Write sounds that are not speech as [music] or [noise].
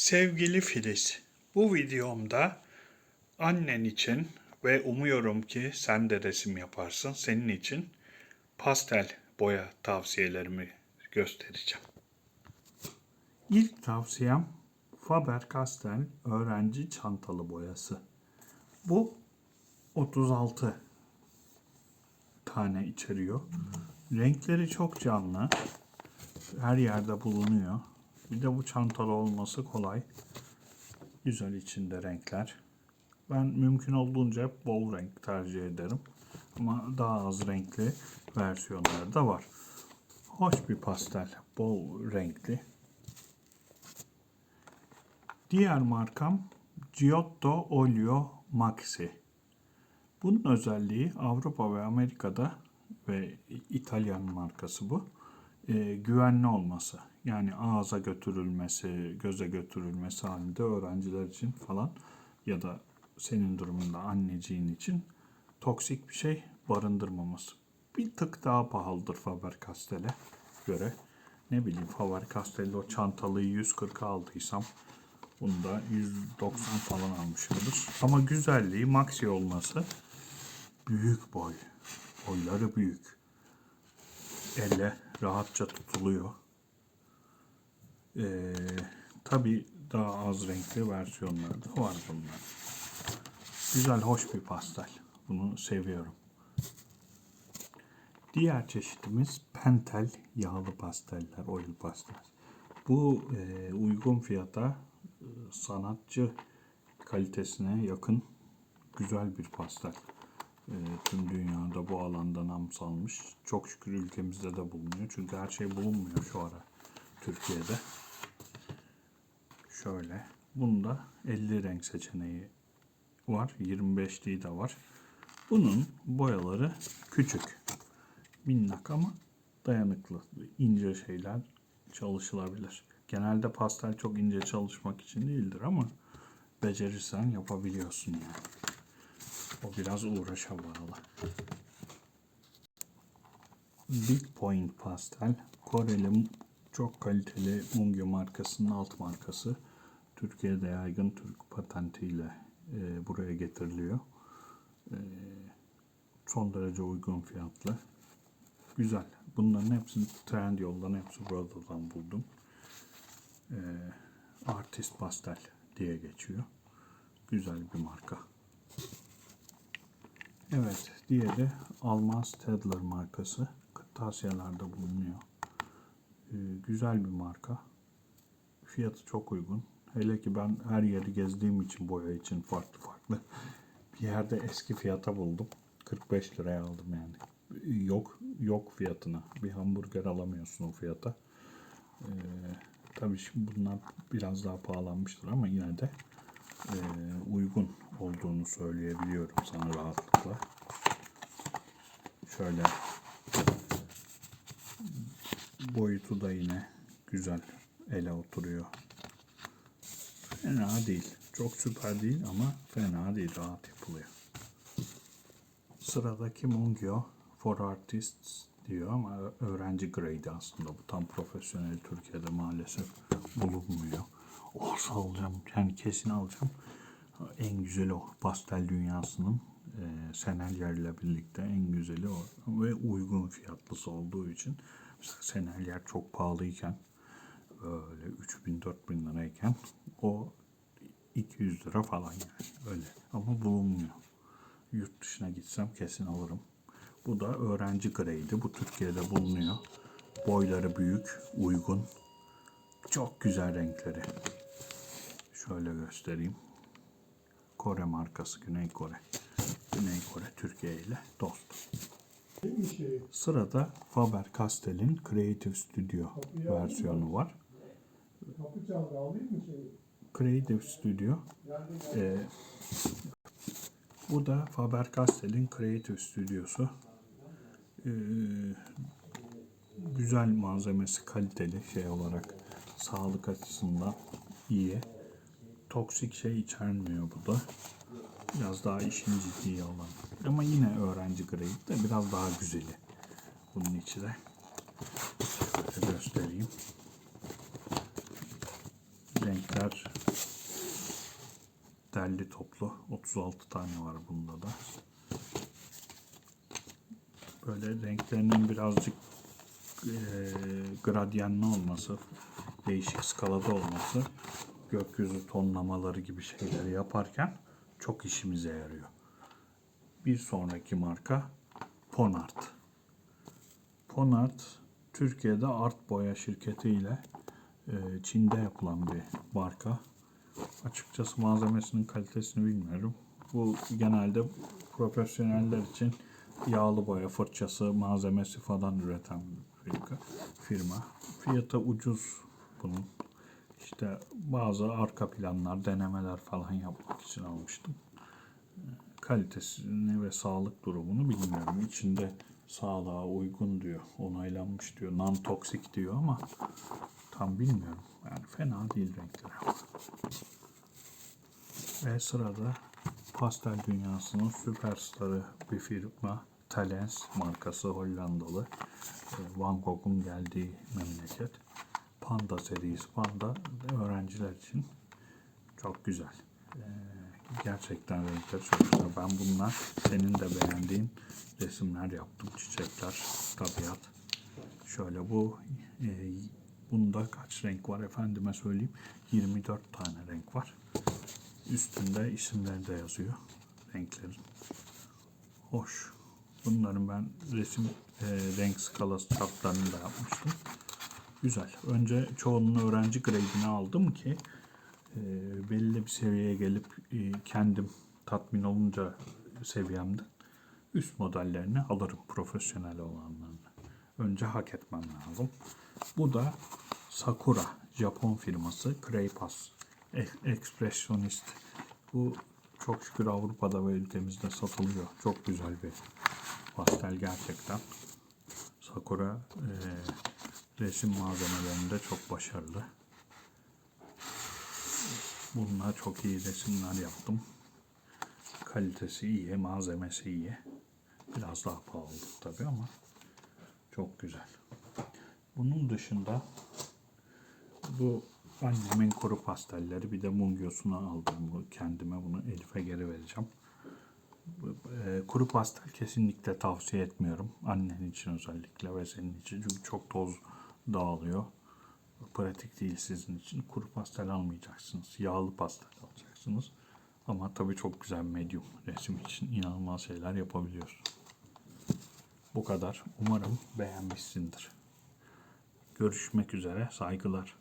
Sevgili Filiz, bu videomda annen için ve umuyorum ki sen de resim yaparsın, senin için pastel boya tavsiyelerimi göstereceğim. İlk tavsiyem Faber-Castell öğrenci çantalı boyası. Bu 36 tane içeriyor. Renkleri çok canlı. Her yerde bulunuyor. Bir de bu çantalı olması kolay. Güzel içinde renkler. Ben mümkün olduğunca hep bol renk tercih ederim. Ama daha az renkli versiyonları da var. Hoş bir pastel. Bol renkli. Diğer markam Giotto Olio Maxi. Bunun özelliği Avrupa ve Amerika'da ve İtalyan markası bu. e, güvenli olması. Yani ağza götürülmesi, göze götürülmesi halinde öğrenciler için falan ya da senin durumunda anneciğin için toksik bir şey barındırmaması. Bir tık daha pahalıdır Faber-Castell'e göre. Ne bileyim Faber-Castell'de o çantalıyı 140 aldıysam bunu da 190 falan almışımdır. Ama güzelliği maxi olması büyük boy. Boyları büyük. Elle rahatça tutuluyor. Ee, Tabi daha az renkli versiyonları da var bunlar. Güzel, hoş bir pastel. Bunu seviyorum. Diğer çeşitimiz pentel yağlı pasteller, oil pastel. Bu e, uygun fiyata e, sanatçı kalitesine yakın güzel bir pastel. E, tüm dünyada bu alanda nam salmış. Çok şükür ülkemizde de bulunuyor. Çünkü her şey bulunmuyor şu ara Türkiye'de. Şöyle. Bunda 50 renk seçeneği var. 25'liği de var. Bunun boyaları küçük. Minnak ama dayanıklı. ince şeyler çalışılabilir. Genelde pastel çok ince çalışmak için değildir ama becerirsen yapabiliyorsun yani. O biraz uğraşa bağlı. Big Point Pastel Koreli çok kaliteli Mungyo markasının alt markası. Türkiye'de yaygın Türk patentiyle e, buraya getiriliyor. E, son derece uygun fiyatlı. Güzel. Bunların hepsini Trendyol'dan, hepsi buradan buldum. E, Artist Pastel diye geçiyor. Güzel bir marka. Evet, diğeri Almaz Tedler markası. Kırtasiyelarda bulunuyor. Ee, güzel bir marka. Fiyatı çok uygun. Hele ki ben her yeri gezdiğim için boya için farklı farklı. [laughs] Bir yerde eski fiyata buldum. 45 liraya aldım yani. Yok yok fiyatına. Bir hamburger alamıyorsun o fiyata. Ee, tabii şimdi bunlar biraz daha pahalanmıştır ama yine de e, uygun olduğunu söyleyebiliyorum sana rahatlıkla. Şöyle boyutu da yine güzel ele oturuyor. Fena değil. Çok süper değil ama fena değil. Rahat yapılıyor. Sıradaki Mungyo for Artists diyor ama öğrenci grade aslında. Bu tam profesyonel Türkiye'de maalesef bulunmuyor. Olsa alacağım. Yani kesin alacağım. En güzeli o. Pastel dünyasının e, Senelyer ile birlikte en güzeli o. Ve uygun fiyatlısı olduğu için mesela Senelyer çok pahalıyken böyle 3000-4000 lirayken o 200 lira falan yani öyle ama bulunmuyor. Yurt dışına gitsem kesin alırım. Bu da öğrenci grade'i. Bu Türkiye'de bulunuyor. Boyları büyük, uygun. Çok güzel renkleri. Şöyle göstereyim. Kore markası Güney Kore. Güney Kore Türkiye ile dost. Sırada Faber-Castell'in Creative Studio versiyonu var. Creative Studio. Ee, bu da Faber-Castell'in Creative Studio'su. Ee, güzel malzemesi, kaliteli şey olarak sağlık açısından iyi. Toksik şey içermiyor bu da. Biraz daha işin ciddiye olan. Ama yine öğrenci grade de biraz daha güzeli. Bunun içi de. Şöyle göstereyim. Renk renkler derli toplu. 36 tane var bunda da. Böyle renklerinin birazcık eee gradyanlı olması, değişik skalada olması, gökyüzü tonlamaları gibi şeyleri yaparken çok işimize yarıyor. Bir sonraki marka Ponart. Ponart Türkiye'de Art Boya şirketi ile e, Çin'de yapılan bir marka. Açıkçası malzemesinin kalitesini bilmiyorum. Bu genelde profesyoneller için yağlı boya fırçası, malzemesi falan üreten bir firma. Fiyatı ucuz bunun. İşte bazı arka planlar, denemeler falan yapmak için almıştım kalitesini ve sağlık durumunu bilmiyorum. İçinde sağlığa uygun diyor, onaylanmış diyor, non toksik diyor ama tam bilmiyorum. Yani fena değil renkleri. Ve sırada pastel dünyasının süperstarı bir firma Talens markası Hollandalı. Van Gogh'un geldiği memleket. Panda serisi. Panda öğrenciler için çok güzel. Ee, gerçekten renkleri çok güzel. Ben bunlar senin de beğendiğin resimler yaptım. Çiçekler, tabiat. Şöyle bu e, bunda kaç renk var efendime söyleyeyim. 24 tane renk var. Üstünde isimleri de yazıyor renklerin. Hoş. Bunların ben resim e, renk skalası çartlarını da yapmıştım. Güzel. Önce çoğunun öğrenci grade'ini aldım ki e, belli bir seviyeye gelip e, kendim tatmin olunca seviyemde üst modellerini alırım profesyonel olanlarını. Önce hak etmem lazım. Bu da Sakura Japon firması Craypas Expressionist. Bu çok şükür Avrupa'da ve ülkemizde satılıyor. Çok güzel bir pastel gerçekten. Sakura e, resim malzemelerinde çok başarılı. Bununla çok iyi resimler yaptım. Kalitesi iyi, malzemesi iyi. Biraz daha pahalı tabii ama çok güzel. Bunun dışında bu annemin kuru pastelleri bir de mumyosunu aldım. Bu kendime bunu Elif'e geri vereceğim. E, kuru pastel kesinlikle tavsiye etmiyorum. Annen için özellikle ve senin için. Çünkü çok toz dağılıyor. Pratik değil sizin için. Kuru pastel almayacaksınız. Yağlı pastel alacaksınız. Ama tabii çok güzel medium resim için inanılmaz şeyler yapabiliyorsun. Bu kadar. Umarım beğenmişsindir. Görüşmek üzere. Saygılar.